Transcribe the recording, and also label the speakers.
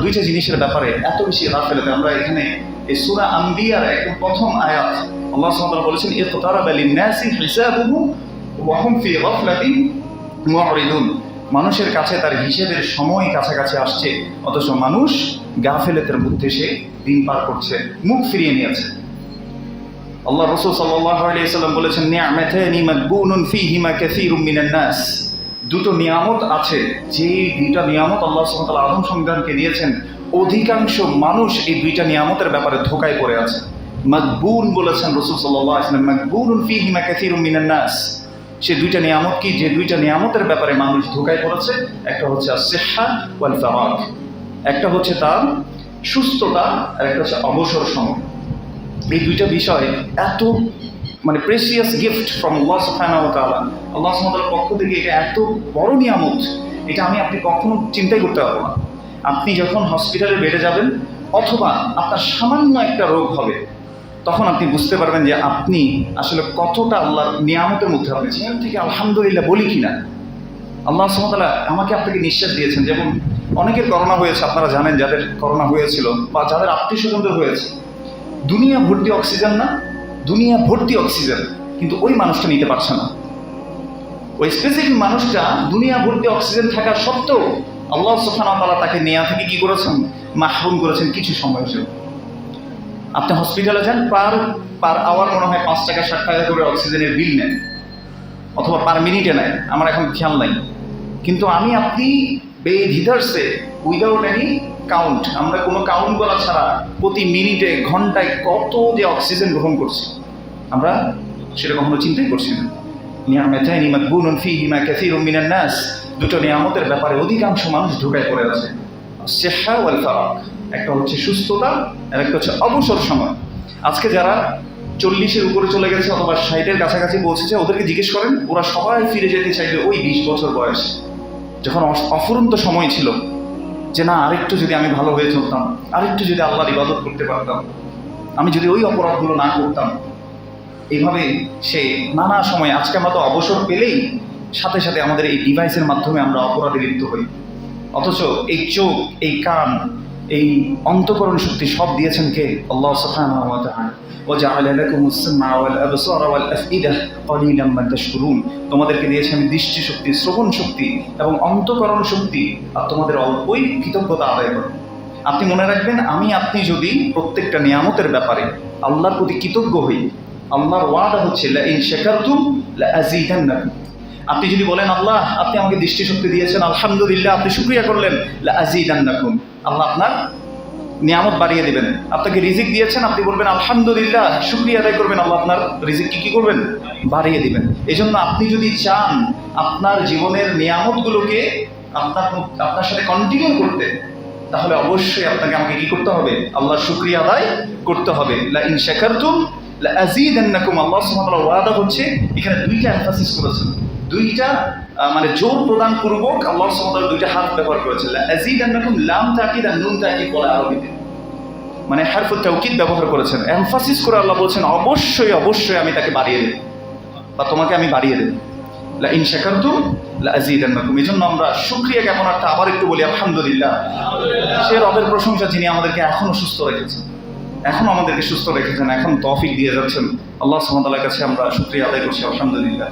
Speaker 1: দুইটা জিনিসের ব্যাপারে এত বেশি গাফেলাতে। আমরা এখানে এই সূরা আম্বিয়ার একদম প্রথম আয়াত আল্লাহ সুবহানাহু বলেছেন ইকতারাবা লিন-নাসি হিসাবুহু ওয়া হুম ফি গাফলাতিন মু'রিদুন। মানুষের কাছে তার হিসেবের সময় কাছাকাছি আসছে, অথচ মানুষ গাফেলেতের মধ্যে সে দিন পার করছে, মুখ ফিরিয়ে নিয়েছে। আল্লাহ রসুল আলাইহি সাল্লাম বলেছেন নি'মাতানি মাদবুনুন ফীহিমা কাসীরুম মিনান নাস দুটো নিয়ামত আছে। যেই দুইটা নিয়ামত আল্লাহ ওয়া আদম সন্তানকে দিয়েছেন, অধিকাংশ মানুষ এই দুইটা নিয়ামতের ব্যাপারে ধোকায় পড়ে আছে। মাদবুন বলেছেন রসুল ফীহিমা কাসীরুম মিনান সে দুইটা নিয়ামত কি? যে দুইটা নিয়ামতের ব্যাপারে মানুষ ধোকায় পড়েছে, একটা হচ্ছে ওয়াল একটা হচ্ছে তার সুস্থতা, আর একটা হচ্ছে অবসর সময়। এই দুইটা বিষয় এত মানে প্রেসিয়াস গিফট ফ্রম আল্লাহ সুবহানাহু ওয়া তাআলা আল্লাহ তাআলার পক্ষ থেকে এটা এত বড় নিয়ামত, এটা আমি আপনি কখনো চিন্তাই করতে পারব না। আপনি যখন হসপিটালে বেডে যাবেন, অথবা আপনার সামান্য একটা রোগ হবে, তখন আপনি বুঝতে পারবেন যে আপনি আসলে কতটা আল্লাহর নিয়ামতের মধ্যে আপনি সেখান থেকে আলহামদুলিল্লাহ বলি কিনা আল্লাহ সুমতালা আমাকে আপনাকে নিঃশ্বাস দিয়েছেন, যেমন অনেকের করোনা হয়েছে, আপনারা জানেন যাদের করোনা হয়েছিল বা যাদের আত্মীয় স্বজনদের হয়েছে। দুনিয়া ভর্তি অক্সিজেন না দুনিয়া ভর্তি অক্সিজেন, কিন্তু ওই মানুষটা নিতে পারছে না। ওই স্পেসিফিক মানুষটা দুনিয়া ভর্তি অক্সিজেন থাকা সত্ত্বেও আল্লাহ সুফানা তালা তাকে নেয়া থেকে কি করেছেন? মাহরুম করেছেন কিছু সময়ের জন্য। আপনি হসপিটালে যান পার পার আওয়ার মনে হয় পাঁচ টাকা, ষাট টাকা করে অক্সিজেনের বিল নেন, অথবা পার মিনিটে নেয় আমার এখন খেয়াল নাই। কিন্তু আমি আপনি বেধিদার্সে উইদাউট এনি কাউন্ট আমরা কোনো কাউন্ট করা ছাড়া প্রতি মিনিটে, ঘন্টায় কত যে অক্সিজেন গ্রহণ করছি, আমরা সেটা কখনো চিন্তাই করছি না। নিয়ামতাইনি মাকবুনুন ফীহিমা কাসীরুম মিনান নাস, দুটো নিয়ামতের ব্যাপারে অধিকাংশ মানুষ ঢুকায় পড়ে আছে। সেহা ওয়াল একটা হচ্ছে সুস্থতা, আর একটা হচ্ছে অবসর সময়। আজকে যারা চল্লিশের উপরে চলে গেছে অথবা ষাটের কাছাকাছি পৌঁছেছে, ওদেরকে জিজ্ঞেস করেন, ওরা সবাই ফিরে যেতে চাইবে ওই বিশ বছর বয়স। যখন অফুরন্ত সময় ছিল যে না, আরেকটু যদি আমি ভালো হয়ে চলতাম, আরেকটু যদি আল্লাহর ইবাদত করতে পারতাম, আমি যদি ওই অপরাধগুলো না করতাম, এইভাবে সে নানা সময়, আজকে আমরা তো অবসর পেলেই সাথে সাথে আমাদের এই ডিভাইসের মাধ্যমে আমরা অপরাধে লিপ্ত হই। অথচ এই চোখ, এই কান এই অন্তকরণ শক্তি সব দিয়েছেন কে আল্লাহ সুবহানাহু ওয়া তাআলা وجعل لكم السمع والابصار والافئده قليلا ما تشكرون তোমাদেরকে দিয়েছি আমি দৃষ্টি শক্তি শ্রবণ শক্তি এবং অন্তকরণ শক্তি আর তোমাদের অল্পই কৃতজ্ঞতা আদায় করো আপনি মনে রাখবেন আমি আপনি যদি প্রত্যেকটা নিয়ামতের ব্যাপারে আল্লাহর প্রতি কৃতজ্ঞ হই আল্লাহর ওয়াদা হচ্ছে লা ইন শাকারতুম লা আযীদান্নাকুম আপনি যদি বলেন, আল্লাহ, আপনি আমাকে দৃষ্টিশক্তি দিয়েছেন, আলহামদুলিল্লাহ, আপনি শুক্রিয়া করলেন, লা আযীদান্নাকুম আল্লাহ আপনার নিয়ামত বাড়িয়ে দিবেন। আপনাকে রিজিক দিয়েছেন, আপনি বলবেন, আলহামদুলিল্লাহ, শুক্রিয়া আদায় করবেন। আল্লাহ আপনার রিজিক কি, কী করবেন? বাড়িয়ে দিবেন। এই জন্য আপনি যদি চান, আপনার জীবনের নিয়ামতগুলোকে আপনার আপনার সাথে কন্টিনিউ করতে, তাহলে অবশ্যই আপনাকে, আমাকে কি করতে হবে? আল্লাহর শুক্রিয়া আদায় করতে হবে। লা ইন শাকারতুম, লা আযীদান্নাকুম আল্লাহ সুবহানাহু ওয়াদা হচ্ছে এখানে দুইটা এমফাসিস করেছেন। দুইটা মানে জোর প্রদান পূর্বক আল্লাহ সুবহানাহু দুইটা হাত ব্যবহার করেছেন। লা আযীদান্নাকুম লাম তাকিদ আর নুন তাকিদ বলে আরবিতে। মানে হারফুল তাওকিদ ব্যবহার করেছেন। এমফাসিস করে আল্লাহ বলছেন, অবশ্যই অবশ্যই আমি তাকে বাড়িয়ে দেব বা তোমাকে আমি বাড়িয়ে দেব। লা ইন শাকারতুম লা আযীদান্নাকুম। এজন্য আমরা শুকরিয়া জ্ঞাপনার্থে আবার একটু বলি, আলহামদুলিল্লাহ। সে রবের প্রশংসা যিনি আমাদেরকে এখনও সুস্থ রেখেছেন। এখন আমাদেরকে সুস্থ রেখেছেন, এখন তৌফিক দিয়ে যাচ্ছেন। আল্লাহ ওয়া কাছে আমরা শুকরিয়া আদায় করছি, আলহামদুলিল্লাহ।